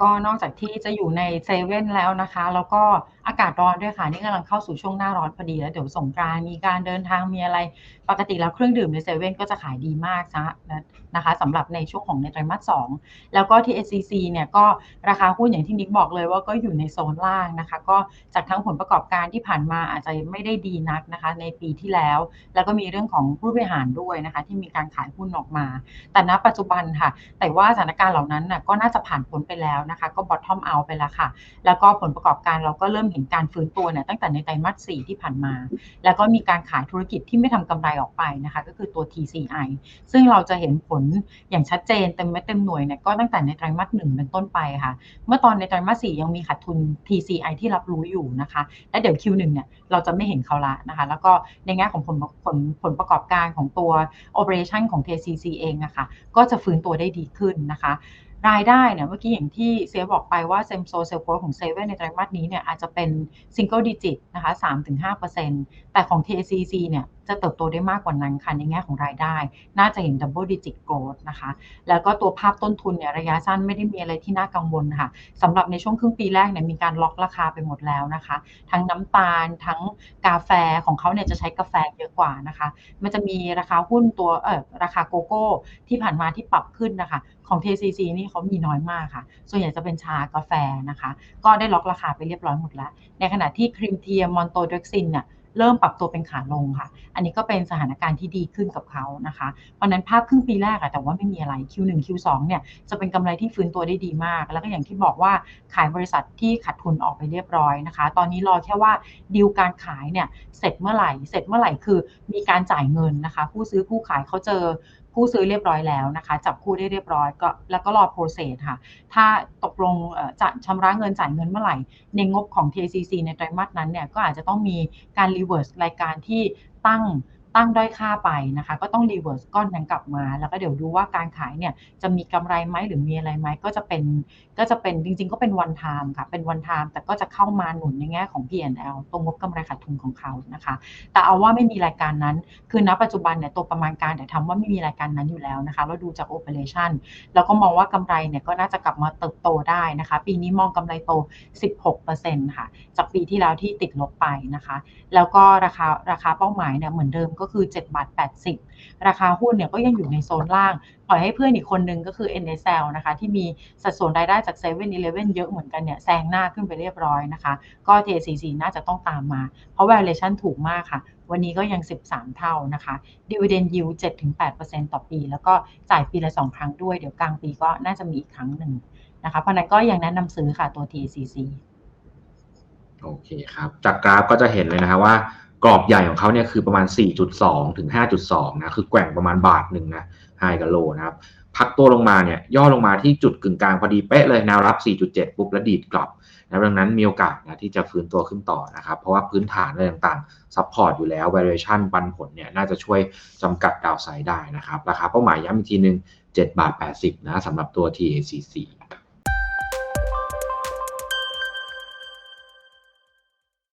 ก็นอกจากที่จะอยู่ในเซเว่นแล้วนะคะ แล้วก็อากาศร้อนด้วยค่ะ นี่กำลังเข้าสู่ช่วงหน้าร้อนพอดีแล้วเดี๋ยวสงกรานมีการเดินทางมีอะไร ปกติแล้วเครื่องดื่มในเซเว่นก็จะขายดีมากนะนะคะสำหรับในช่วงของในไตรมาส2แล้วก็ที่ SCC เนี่ยก็ราคาหุ้นอย่างที่นิกบอกเลยว่าก็อยู่ในโซนล่างนะคะ ก็จากทั้งผลประกอบการที่ผ่านมาอาจจะไม่ได้ดีนักนะคะ ในปีที่แล้ว แล้วก็มีเรื่องของผู้บริหารด้วยนะคะ ที่มีการขายหุ้นออกมา แต่ณปัจจุบันค่ะ แต่ว่าสถานการณ์เหล่านั้นน่ะก็น่าจะผ่านพ้นไปแล้วนะคะ ก็ bottom out ไปแล้วค่ะ แล้วก็ผลประกอบการเราก็เริ่มเห็นการฟื้นตัวเนี่ยตั้งแต่ในไตรมาส 4 ที่ผ่านมา แล้วก็มีการขายธุรกิจที่ไม่ทำกำไรออกไปนะคะ ก็คือตัว TCI ซึ่งเราจะเห็นผลอย่างชัดเจนเต็มเม็ดเต็มหน่วยเนี่ยก็ตั้งแต่ในไตรมาสหนึ่งเป็นต้นไปค่ะ เมื่อตอนในไตรมาส 4 ยังมีขาดทุน TCI ที่รับรู้อยู่นะคะ และเดี๋ยว Q1 เนี่ยเราจะไม่เห็นเขาละนะคะ แล้วก็ในแง่ของผลผลผลประกอบการของตัว operation ของ TCC เองอะค่ะก็จะฟื้นตัวได้ดีขึ้นนะคะ รายได้เนี่ยเมื่อกี้อย่างที่เซียบอกไปว่าเซมโซเซลโกของเซเว่นในไตรมาสนี้เนี่ยอาจจะเป็นซิงเกิลดิจิตนะคะ3-5%แต่ของ TACC เนี่ยจะเติบโตได้มากกว่านั้นค่ะในแง่ของรายได้ น่าจะเห็น double digit growth นะคะ แล้วก็ตัวภาพต้นทุนเนี่ยระยะสั้นไม่ได้มีอะไรที่น่ากังวลค่ะสำหรับในช่วงครึ่งปีแรกเนี่ยมีการล็อกราคาไปหมดแล้วนะคะ ทั้งน้ำตาลทั้งกาแฟของเขาเนี่ยจะใช้กาแฟเยอะกว่านะคะ มันจะมีราคาหุ้นตัวเออราคาโกโก้ ที่ผ่านมาที่ปรับขึ้นนะคะของ TCC นี่เขามีน้อยมากค่ะ ส่วนใหญ่จะเป็นชากาแฟนะคะ ก็ได้ล็อกราคาไปเรียบร้อยหมดแล้ว ในขณะที่ครีมเทียมมอนโตเดรกซินเนี่ย เริ่มปรับตัวเป็นขาลงค่ะ อันนี้ก็เป็นสถานการณ์ที่ดีขึ้นกับเขานะคะ เพราะนั้นภาพครึ่งปีแรกอะแต่ว่าไม่มีอะไร Q1 Q2 เนี่ยจะเป็นกำไรที่ฟื้นตัวได้ดีมาก แล้วก็อย่างที่บอกว่าขายบริษัทที่ขาดทุนออกไปเรียบร้อยนะคะ ตอนนี้รอแค่ว่าดีลการขายเนี่ยเสร็จเมื่อไหร่ เสร็จเมื่อไหร่คือมีการจ่ายเงินนะคะ ผู้ซื้อผู้ขายเขาเจอ ผู้ซื้อเรียบร้อยแล้วนะคะ จับคู่ได้เรียบร้อยก็แล้วก็รอโปรเซสค่ะ ถ้าตกลงจะชำระเงินจ่ายเงินเมื่อไหร่ ในงบของ TCC ในไตรมาสนั้นเนี่ยก็อาจจะต้องมีการรีเวิร์สรายการที่ตั้ง ตั้งด้อยค่าไปนะคะ ก็ต้อง reverse ก้อนนั้นกลับมา แล้วก็เดี๋ยวดูว่าการขายเนี่ยจะมีกำไรไหมหรือมีอะไรไหมก็จะเป็นก็จะเป็นจริง ๆ ก็เป็น one time ค่ะ เป็น one time แต่ก็จะเข้ามาหนุนในแง่ของ P&L ตรงงบกำไรขาดทุนของเขานะคะ แต่เอาว่าไม่มีรายการนั้น คือณปัจจุบันเนี่ยตัวประมาณการแต่ทำว่าไม่มีรายการนั้นอยู่แล้วนะคะเราดูจาก operation แล้วก็มองว่ากำไรเนี่ยก็น่าจะกลับมาเติบโตได้นะคะ ปีนี้มองกำไรโต 16%ค่ะจากปีที่แล้วที่ติดลบไปนะคะ แล้วก็ราคาราคาเป้าหมายเนี่ยเหมือนเดิมก็คือ7บาท80 ราคาหุ้นเนี่ยก็ยังอยู่ในโซนล่าง ปล่อยให้เพื่อนอีกคนนึงก็คือ NSL นะคะ ที่มีสัดส่วนรายได้จาก7 e เ e ่ e อเยอะเหมือนกันเนี่ยแซงหน้าขึ้นไปเรียบร้อยนะคะ ก็ TCC น่าจะต้องตามมา เพราะ valuation ถูกมากค่ะ วันนี้ก็ยัง 13 เท่านะคะ dividend yield 7-8%ต่อปี แล้วก็จ่ายปีละ 2 ครั้งด้วย เดี๋ยวกลางปีก็น่าจะมีอีกครั้งหนึ่งนะคะ เพราะนั้นก็ยังแนะนำซื้อค่ะตัว TCC โอเคครับ จากกราฟก็จะเห็นเลยนะครับว่า กรอบใหญ่ของเขาเนี่ยคือประมาณ 4.2 ถึง 5.2 นะ คือแกว่งประมาณบาทหนึ่งนะไฮกับโลนะครับ พักตัวลงมาเนี่ยย่อลงมาที่จุดกึ่งกลางพอดีเป๊ะเลยแนวรับ 4.7 ปุ๊บแล้วดีดกลับนะดังนั้นมีโอกาสนะที่จะฟื้นตัวขึ้นต่อนะครับ เพราะว่าพื้นฐานอะไรต่างๆซัพพอร์ตอยู่แล้ว valuation ปันผลเนี่ยน่าจะช่วยจำกัดดาวไซด์ได้นะครับ ราคาเป้าหมายย้ำอีกทีนึง 7 บาท 80 นะสำหรับตัว TACC